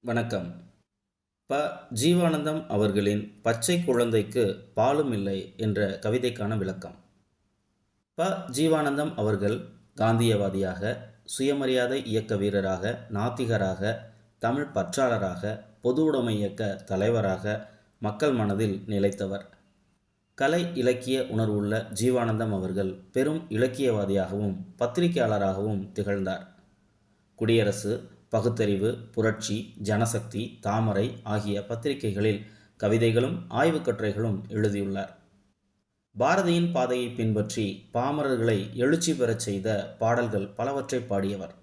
வணக்கம். ப. ஜீவானந்தம் அவர்களின் பச்சை குழந்தைக்கு பாலும் இல்லை என்ற கவிதைக்கான விளக்கம். ப. ஜீவானந்தம் அவர்கள் காந்தியவாதியாக சுயமரியாதை இயக்க வீரராக நாத்திகராக தமிழ் பற்றாளராக பொது உடைமை இயக்க தலைவராக மக்கள் மனதில் நிலைத்தவர். கலை இலக்கிய உணர்வுள்ள ஜீவானந்தம் அவர்கள் பெரும் இலக்கியவாதியாகவும் பத்திரிகையாளராகவும் திகழ்ந்தார். குடியரசு பகுத்தறிவு புரட்சி ஜனசக்தி தாமரை ஆகிய பத்திரிகைகளில் கவிதைகளும் ஆய்வுக் கட்டுரைகளும் எழுதியுள்ளார். பாரதியின் பாதையை பின்பற்றி பாமரர்களை எழுச்சி பெறச் செய்த பாடல்கள் பலவற்றை பாடியவர்.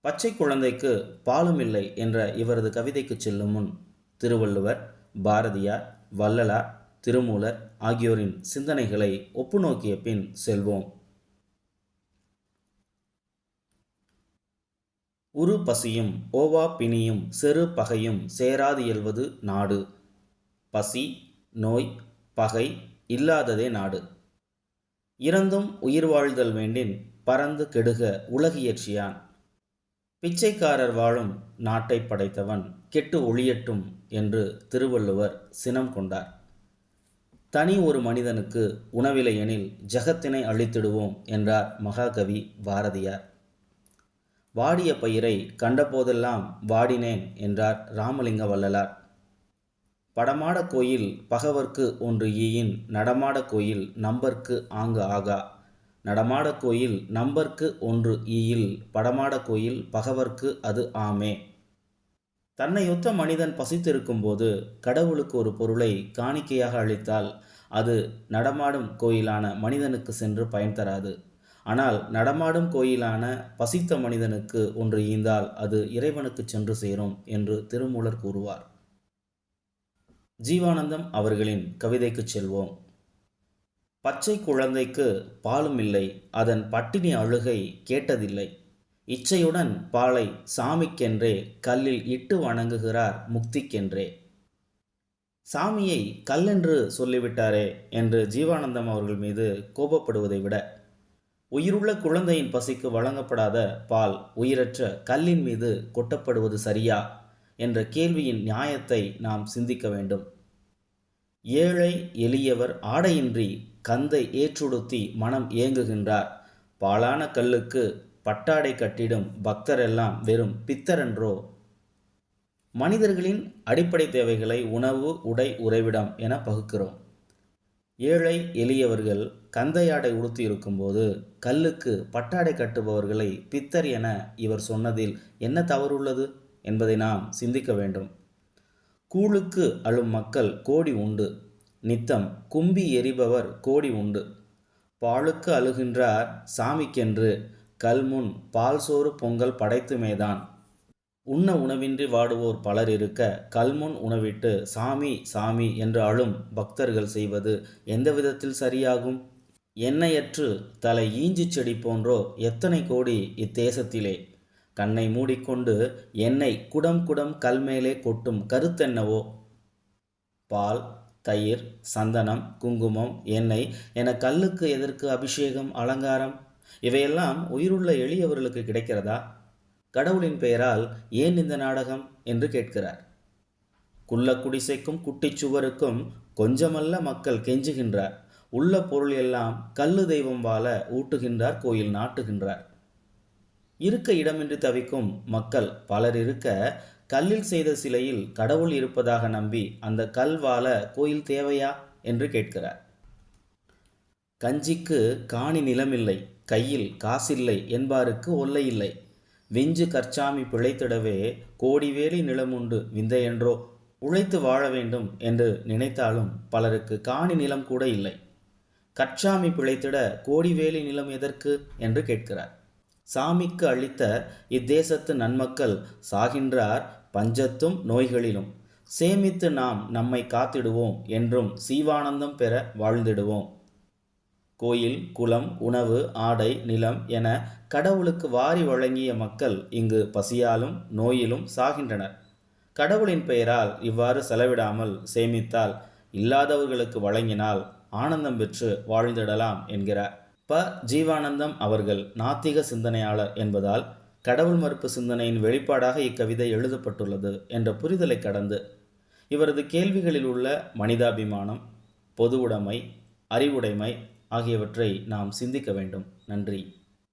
பச்சை குழந்தைக்கு பாலும் இல்லை என்ற இவரது கவிதைக்கு செல்லும் முன் திருவள்ளுவர் பாரதியார் வள்ளலார் திருமூலர் ஆகியோரின் சிந்தனைகளை ஒப்புநோக்கிய பின் செல்வோம். உரு பசியும் ஓவா பிணியும் செரு பகையும் சேராது இயல்வது நாடு. பசி நோய் பகை இல்லாததே நாடு. இறந்தும் உயிர் வாழ்தல் வேண்டின் பறந்து கெடுக உலகியற்றியான். பிச்சைக்காரர் வாழும் நாட்டை படைத்தவன் கெட்டு ஒளியட்டும் என்று திருவள்ளுவர் சினம் கொண்டார். தனி ஒரு மனிதனுக்கு உணவில்லை எனில் ஜகத்தினை அழித்திடுவோம் என்றார் மகாகவி பாரதியார். வாடிய பயிரை கண்டபோதெல்லாம் வாடினேன் என்றார் ராமலிங்க வள்ளலார். படமாட கோயில் பகவர்க்கு ஒன்று ஈயின் நடமாட கோயில் நம்பர்க்கு ஆங்கு ஆகா. நடமாட கோயில் நம்பர்க்கு ஒன்று ஈயில் படமாட கோயில் பகவர்க்கு அது ஆமே. தன்னையொத்த மனிதன் பசித்திருக்கும்போது கடவுளுக்கு ஒரு பொருளை காணிக்கையாக அளித்தால் அது நடமாடும் கோயிலான மனிதனுக்கு சென்று பயன் தராது. ஆனால் நடமாடும் கோயிலான பசித்த மனிதனுக்கு ஒன்று ஈந்தால் அது இறைவனுக்கு சென்று சேரும் என்று திருமூலர் கூறுவார். ஜீவானந்தம் அவர்களின் கவிதைக்கு செல்வோம். பச்சை குழந்தைக்கு பாலும் இல்லை அதன் பட்டினி அழுகை கேட்டதில்லை. இச்சையுடன் பாலை சாமிக்கென்றே கல்லில் இட்டு வணங்குகிறார் முக்திக்கென்றே. சாமியை கல்லென்று சொல்லிவிட்டாரே என்று ஜீவானந்தம் அவர்கள் மீது கோபப்படுவதை விட உயிருள்ள குழந்தையின் பசிக்கு வழங்கப்படாத பால் உயிரற்ற கல்லின் மீது கொட்டப்படுவது சரியா என்ற கேள்வியின் நியாயத்தை நாம் சிந்திக்க வேண்டும். ஏழை எளியவர் ஆடையின்றி கந்தை ஏற்றுடுத்தி மனம் ஏங்குகின்றார். பாலான கல்லுக்கு பட்டாடை கட்டிடும் பக்தரெல்லாம் வெறும் பித்தரென்றோ? மனிதர்களின் அடிப்படை தேவைகளை உணவு உடை உறைவிடம் என பகுக்கிறோம். ஏழை எளியவர்கள் கந்தையாடை உடுத்தி இருக்கும்போது கல்லுக்கு பட்டாடை கட்டுபவர்களை பித்தர் என இவர் சொன்னதில் என்ன தவறுள்ளது என்பதை நாம் சிந்திக்க வேண்டும். கூழுக்கு அழும் மக்கள் கோடி உண்டு. நித்தம் கும்பி எரிபவர் கோடி உண்டு. பாலுக்கு அழுகின்றார் சாமிக்கென்று கல்முன் பால் சோறு பொங்கல் படைத்துமேதான். உண்ண உணவின்றி வாடுவோர் பலர் இருக்க கல்முன் உணவிட்டு சாமி சாமி என்று அழும் பக்தர்கள் செய்வது எந்த விதத்தில் சரியாகும்? எண்ணெயற்று தலை ஈஞ்சி செடி போன்றோ எத்தனை கோடி இத்தேசத்திலே? கண்ணை மூடிக்கொண்டு எண்ணெய் குடம் குடம் கல் மேலே கொட்டும் கருத்தென்னவோ? பால் தயிர் சந்தனம் குங்குமம் எண்ணெய் என கல்லுக்கு எதற்கு அபிஷேகம் அலங்காரம்? இவையெல்லாம் உயிருள்ள எளியவர்களுக்கு கிடைக்கிறதா? கடவுளின் பெயரால் ஏன் இந்த நாடகம் என்று கேட்கிறார். குள்ள குடிசைக்கும் குட்டிச்சுவருக்கும் கொஞ்சமல்ல மக்கள் கெஞ்சுகின்றார். உள்ள பொருள் எல்லாம் கல்லு தெய்வம் வாழ ஊட்டுகின்றார் கோயில் நாட்டுகின்றார். இருக்க இடமின்றி தவிக்கும் மக்கள் பலர் இருக்க கல்லில் செய்த சிலையில் கடவுள் இருப்பதாக நம்பி அந்த கல் வாழ கோயில் தேவையா என்று கேட்கிறார். கஞ்சிக்கு காணி நிலமில்லை கையில் காசில்லை என்பாருக்கு ஒல்லை இல்லை. விஞ்சு கற்சாமி பிழைத்திடவே கோடிவேலி நிலமுண்டு விந்தையென்றோ உழைத்து வாழ வேண்டும் என்று நினைத்தாலும் பலருக்கு காணி நிலம் கூட இல்லை. கற்சாமி பிழைத்திட கோடிவேலி நிலம் எதற்கு? என்று கேட்கிறார். சாமிக்கு அளித்த இத்தேசத்து நன்மக்கள் சாகின்றார் பஞ்சத்தும் நோய்களிலும். சேமித்து நாம் நம்மை காத்திடுவோம் என்றும் சீவானந்தம் பெற வாழ்ந்திடுவோம். கோயில் குளம் உணவு ஆடை நிலம் என கடவுளுக்கு வாரி வழங்கிய மக்கள் இங்கு பசியாலும் நோயிலும் சாகின்றனர். கடவுளின் பெயரால் இவ்வாறு செலவிடாமல் சேமித்தால் இல்லாதவர்களுக்கு வழங்கினால் ஆனந்தம் பெற்று வாழ்ந்திடலாம் என்கிறார். ப. ஜீவானந்தம் அவர்கள் நாத்திக சிந்தனையாளர் என்பதால் கடவுள் மறுப்பு சிந்தனையின் வெளிப்பாடாக இக்கவிதை எழுதப்பட்டுள்ளது என்ற புரிதலை கடந்து இவரது கேள்விகளில் உள்ள மனிதாபிமானம் பொது உடைமை அறிவுடைமை ஆகியவற்றை நாம் சிந்திக்க வேண்டும். நன்றி.